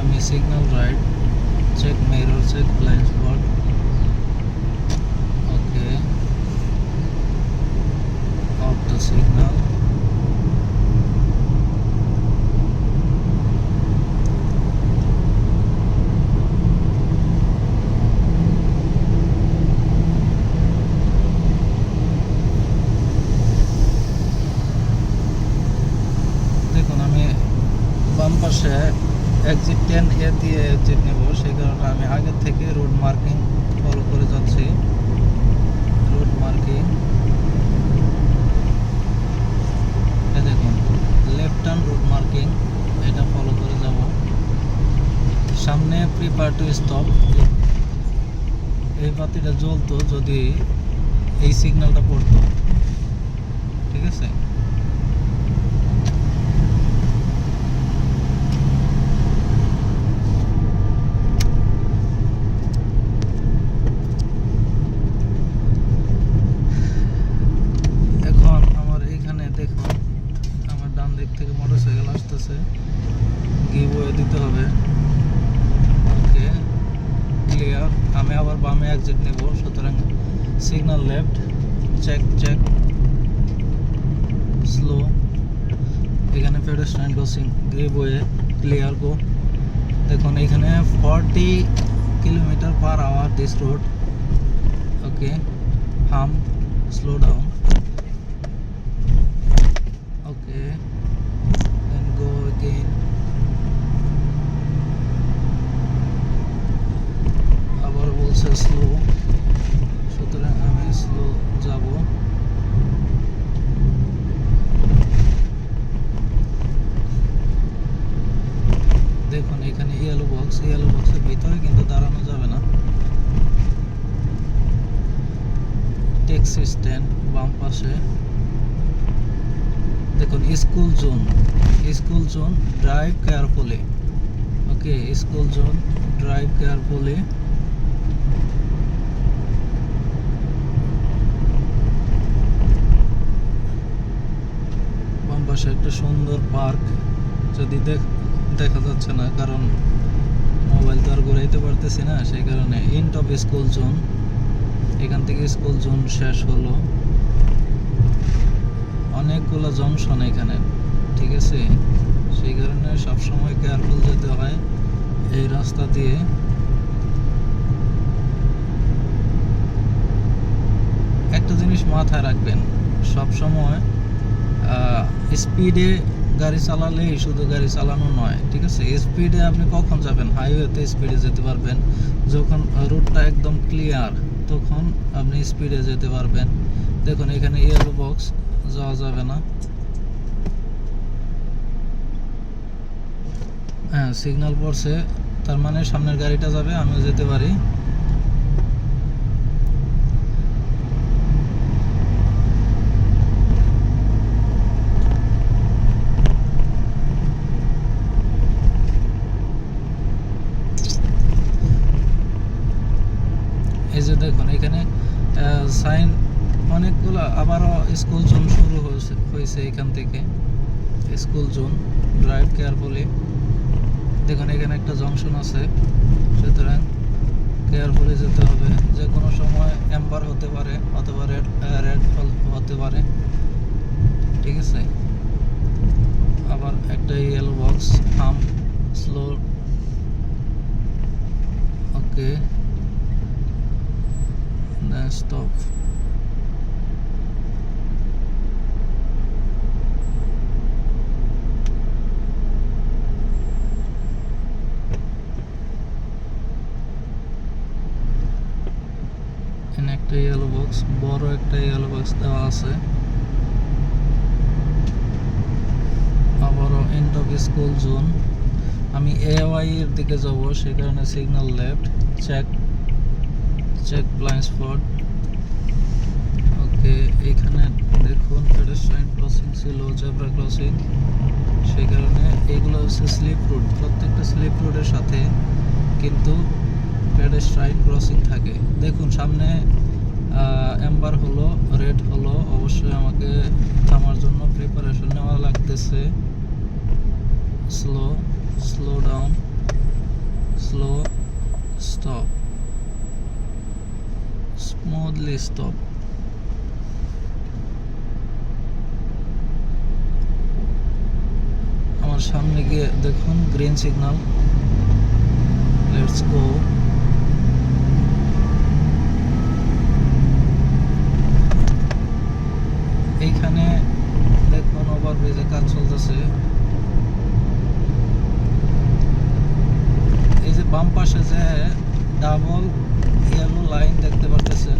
সেই কারণে আমি signal right check mirror check blind spot okay off the signal দেখুন আমি বাম পাশে এক্সিট টেন এ দিয়ে এক্সিট নেব, সেই কারণে আমি আগের থেকে রোড মার্কিং ফলো করে যাচ্ছি। রোড মার্কিং দেখুন লেফট টার্ন রোড মার্কিং এটা ফলো করে যাব। সামনে প্রিপার টু স্টপ এই বাতিটা জ্বলতো যদি এই সিগন্যালটা পড়তো। ঠিক আছে এখন আমার এইখানে দেখুন আমার ডান দিক থেকে মোটরসাইকেল আসতেছে গিভওয়ে দিতে হবে ওকে ক্লিয়ার আমি আবার বামে এক্সিট নেব সুতরাং signal left check check slow এখানে pedestrian crossing give way clear go দেখুন এখানে forty kilometre per hour this road okay hmm slow down okay. Then go again. আবার বলছে স্লো সুতরাং আমি স্লো যাব দেখুন এখানে ইয়েলো বক্স ইয়েলো বক্সের ভিতরে কিন্তু দাঁড়ানো যাবে না ট্যাক্সি বাম পাশে। দেখুন school zone school zone drive carefully okay school zone drive carefully বাম পাশে একটা সুন্দর পার্ক যদি দেখ দেখা যাচ্ছে না, কারণ মোবাইল তো আর ঘুরাইতে পারতেছি না, সেই কারণে ইন্ট অফ স্কুল জোন এখান থেকে স্কুল জোন শেষ হলো। অনেকগুলো জংশন এখানে, ঠিক আছে? সেই কারণে সবসময় কেয়ারফুল যেতে হয় এই রাস্তা দিয়ে। একটা জিনিস মাথায় রাখবেন, সবসময় স্পিডে গাড়ি চালালেই শুধু গাড়ি চালানো নয়, ঠিক আছে? স্পিডে আপনি কখন যাবেন? হাইওয়েতে স্পিডে যেতে পারবেন। যখন রুটটা একদম ক্লিয়ার তখন আপনি স্পিডে যেতে পারবেন। দেখুন, এখানে ইয়েলো বক্স যাওয়া যাবে না। হ্যাঁ সিগন্যাল পড়ছে, তার মানে সামনের গাড়িটা যাবে, আমিও যেতে পারি এই যে দেখুন এখানে সাইন অনেকগুলো আবারও স্কুল জোন শুরু হয়েছে হয়েছে এখান থেকে। স্কুল জোন ড্রাইভ কেয়ারফুলি দেখুন, এখানে একটা জংশন আছে। সুতরাং কেয়ারফুলি যেতে হবে। যে কোনো সময় অ্যাম্বার হতে পারে অথবা রেড রেড ফল হতে পারে। ঠিক আছে? আবার একটা yellow box hmm slow okay then stop একটা ইয়েলো বক্স বড় একটা ইয়েলো বক্স দেওয়া আছে। আবারও এন্ড অফ স্কুল জোন আমি এ ওয়াই এর দিকে যাব সেই কারণে signal left check check blind spot okay এইখানে দেখুন পেডেস্ট্রাইন ক্রসিং ছিল জেব্রা ক্রসিং সেই কারণে এগুলো হচ্ছে স্লিপ রোড প্রত্যেকটা স্লিপ রোডের সাথে কিন্তু পেডেস্ট্রাইন ক্রসিং থাকে। দেখুন, সামনে অ্যাম্বার হলো রেড হলো, অবশ্যই আমাকে থামার জন্য প্রিপারেশন নেওয়া লাগতেছে। Slow slow down slow stop smoothly stop আমার সামনে গিয়ে দেখুন গ্রিন সিগন্যাল লেটস গো এইখানে দেখুন ওভারব্রিজে কাজ চলতেছে। এই যে বাম পাশে যে ডাবল ইয়েলো লাইন দেখতে পারতেছেন।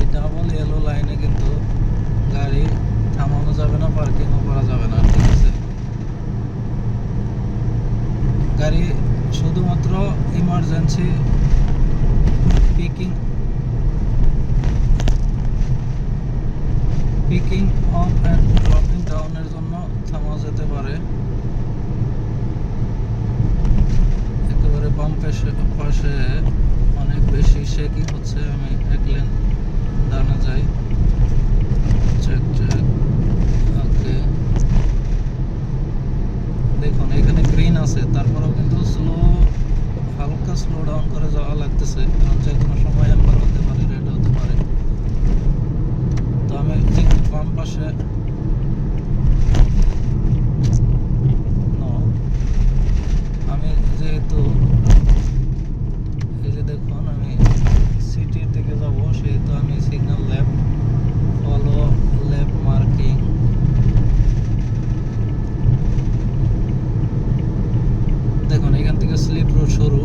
এই ডাবল ইয়েলো লাইনে কিন্তু গাড়ি থামানো যাবে না পার্কিংও করা যাবে না, ঠিক আছে? গাড়ি শুধুমাত্র emergency picking picking off and dropping ডাউনের জন্য থামা যেতে পারে। একেবারে বাম পাশে পাশে অনেক বেশি শেকিং হচ্ছে, আমি এক লেন ডানে যায়। Check check okay. দেখুন, এখানে গ্রিন আছে, তারপরেও কিন্তু স্লো হালকা স্লো ডাউন করে যাওয়া লাগতেছে, কারণ যে কোনো সময় অ্যাম্বার হতে পারে রেড হতে পারে। তো আমি ঠিক বাম পাশে No. আমি যেহেতু এই যে দেখুন আমি সিটির দিকে যাব সেহেতু আমি signal left follow left marking দেখুন এখান থেকে স্লিপ রোড শুরু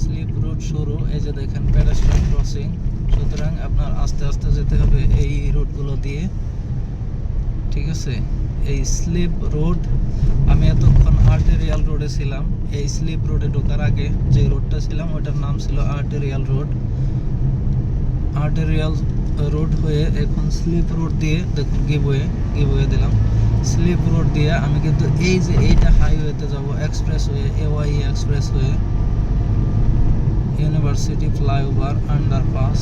স্লিপ রোড শুরু এই যে দেখেন প্যারাস্ট্রাইন ক্রসিং সুতরাং আপনার আস্তে যেতে হবে এই রোডগুলো দিয়ে। ঠিক আছে? এই স্লিপ রোড, আমি এতক্ষণ আর্টেরিয়াল রোডে ছিলাম। এই স্লিপ রোডে ঢোকার আগে যে রোডটা ছিলাম ওটার নাম ছিল আর্টেরিয়াল রোড আর্টেরিয়াল রোড হয়ে এখন স্লিপ রোড দিয়ে, দেখুন গিবয়ে গিবয়ে দিলাম। স্লিপ রোড দিয়ে আমি কিন্তু এই যে এইটা হাইওয়েতে যাব expressway AYE expressway university flyover underpass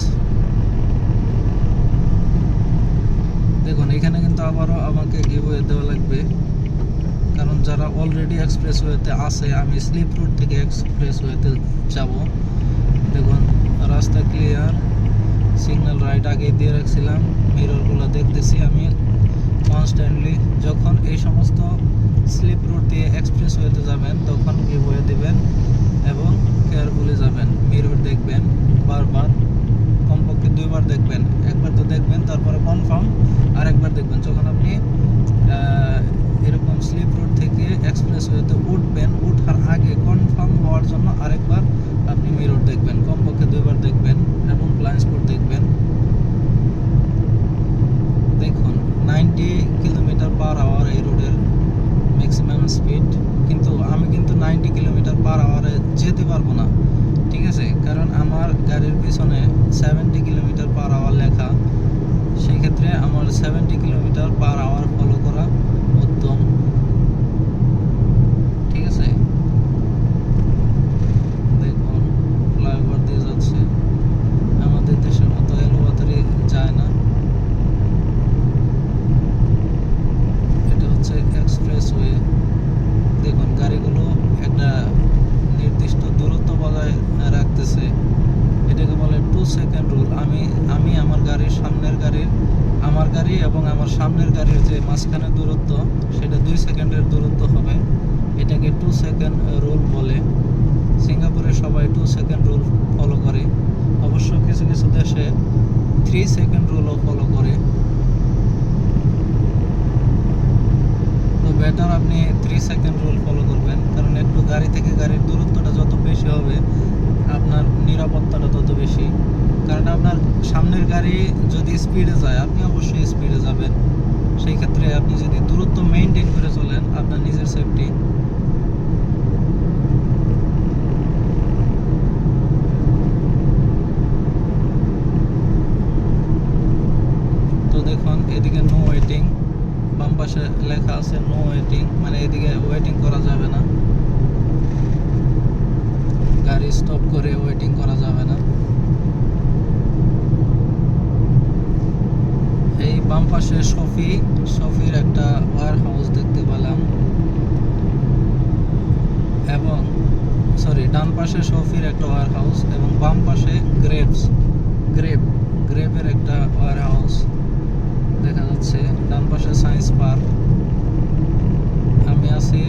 দেখুন, এখানে কিন্তু আবারও আমাকে গিভওয়ে দেওয়া লাগবে। কারণ যারা অলরেডি এক্সপ্রেস এক্সপ্রেসওয়েতে আছে, আমি স্লিপ রোড থেকে এক্সপ্রেস এক্সপ্রেসওয়েতে যাব। দেখুন, রাস্তা ক্লিয়ার সিগন্যাল রাইট আগে দিয়ে রাখছিলাম মিররগুলো দেখতেছি আমি কনস্ট্যান্টলি যখন এই সমস্ত স্লিপ রোড দিয়ে এক্সপ্রেস এক্সপ্রেসওয়েতে যাবেন, তখন গিভওয়ে দিবেন এবং কেয়ারফুলি যাবেন। মিরর দেখবেন, বারবার, কমপক্ষে দুইবার দেখবেন তারপরে কনফার্ম আর একবার দেখবেন, যখন আপনি এরকম স্লিপ রোড থেকে এক্সপ্রেসওয়েতে উঠবেন, উঠার আগে কনফার্ম হওয়ার জন্য আরেকবার আপনি মিরর দেখবেন, কমপক্ষে দুইবার দেখবেন এবং ব্লাইন্ড স্পট দেখবেন। দেখুন নাইনটি কিলোমিটার পার আওয়ার এই রোডের ম্যাক্সিমাম স্পিড কিন্তু আমি কিন্তু নাইনটি কিলোমিটার পার আওয়ারে যেতে পারব না, ঠিক আছে? কারণ আমার গাড়ির পিছনে সেভেন্টি কিলোমিটার পার আওয়ার লেখা। সেই ক্ষেত্রে আমার seventy kilometre per hour follow করা উত্তম ঠিক আছে দেখুন ফ্লাইওভার দিয়ে যাচ্ছে আমাদের দেশের মতো এলোপাতারি যায় না এটা হচ্ছে এক্সপ্রেসওয়ে দেখুন গাড়িগুলো একটা নির্দিষ্ট দূরত্ব বজায় রাখতেছে এটাকে বলে টু সেকেন্ড রুল আমি আমি আমার গাড়ির সামনের গাড়ির আমার গাড়ি এবং আমার সামনের মাঝখানের দূরত্ব, সেটা দুই সেকেন্ডের দূরত্ব হবে। এটাকে টু সেকেন্ড রুল বলে। সিঙ্গাপুরে সবাই টু সেকেন্ড রুল ফলো করে। অবশ্য কিছু কিছু দেশে থ্রি সেকেন্ড রুলও ফলো করে। তো বেটার আপনি থ্রি সেকেন্ড রুল ফলো করবেন, কারণ একটু গাড়ি থেকে গাড়ির দূরত্বটা যত বেশি হবে, আপনার নিরাপত্তাটা তত বেশি। কারণ আপনার সামনের গাড়ি যদি স্পিডে যায়, আপনি অবশ্যই স্পিডে যাবেন। সেই ক্ষেত্রে আপনি যদি দূরত্ব মেনটেন করে চলেন, আপনার নিজের সেফটি তো দেখুন, এদিকে নো ওয়েটিং বাম পাশে লেখা আছে নো ওয়েটিং মানে এদিকে ওয়েটিং করা যাবে না। গাড়ি স্টপ করে ওয়েটিং করা যাবে না। বাম পাশে সফি সফির একটা ওয়ার হাউস দেখতে পেলাম। এবং সরি ডান পাশে সফির একটা ওয়ার হাউস এবং বাম পাশে গ্রেপস গ্রেপ গ্রেপের একটা ওয়ার হাউস দেখা যাচ্ছে। ডান পাশে সায়েন্স পার্ক আমি আছি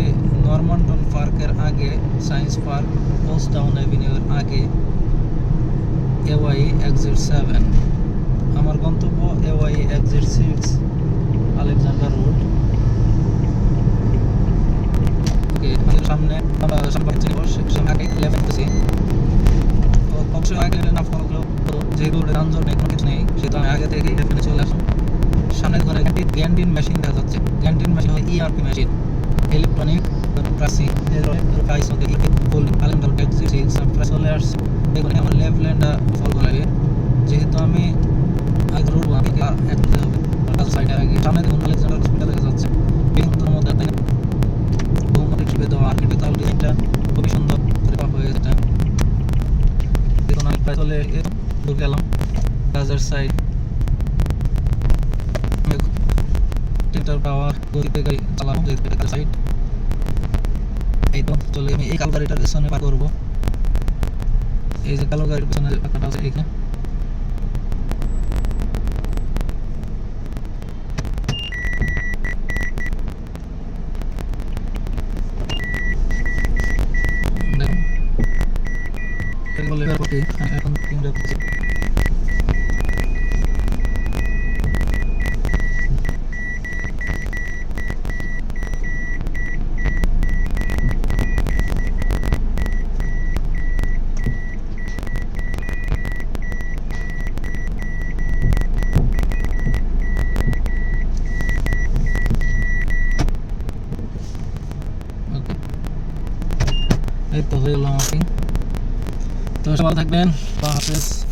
নর্মান্টন পার্কের আগে সায়েন্স পার্ক পোস্ট টাউন অ্যাভিনিউর আগে এওয়াই এক্সিট সেভেন গন্তব্য AYE exit six Alexander road okay সামনে সামনে আগে লেফট করতেছি তো অবশ্যই আগে না ফলো করলেও যেহেতু নেই সেহেতু আমি আগে থেকে এখানে চলে আসলাম সামনে ঘরে একটি গ্যান্ডিন মেশিন দেখা যাচ্ছে। গ্যান্ডিন মেশিন হলো ইআরপি মেশিন। ইলেকট্রনিক প্রাইসিং হতে ট্যাক্সি প্রাইস চলে আসছে দেখুন, আমার লেফট ল্যান্ডটা লাগে। যেহেতু আমি চলে এই তো, চলে আমি এই কালো গাড়িটার পেছনে পার করব। এই যে কালো গাড়ির পেছনে পাকাটা আছে এখানে দেখুন এগুলো লেখার প্রতি এখন তিনটা করছি ওকে এই তো হয়ে গেল আমাকে তো সবাই থাকবেন। আল্লাহ হাফেজ।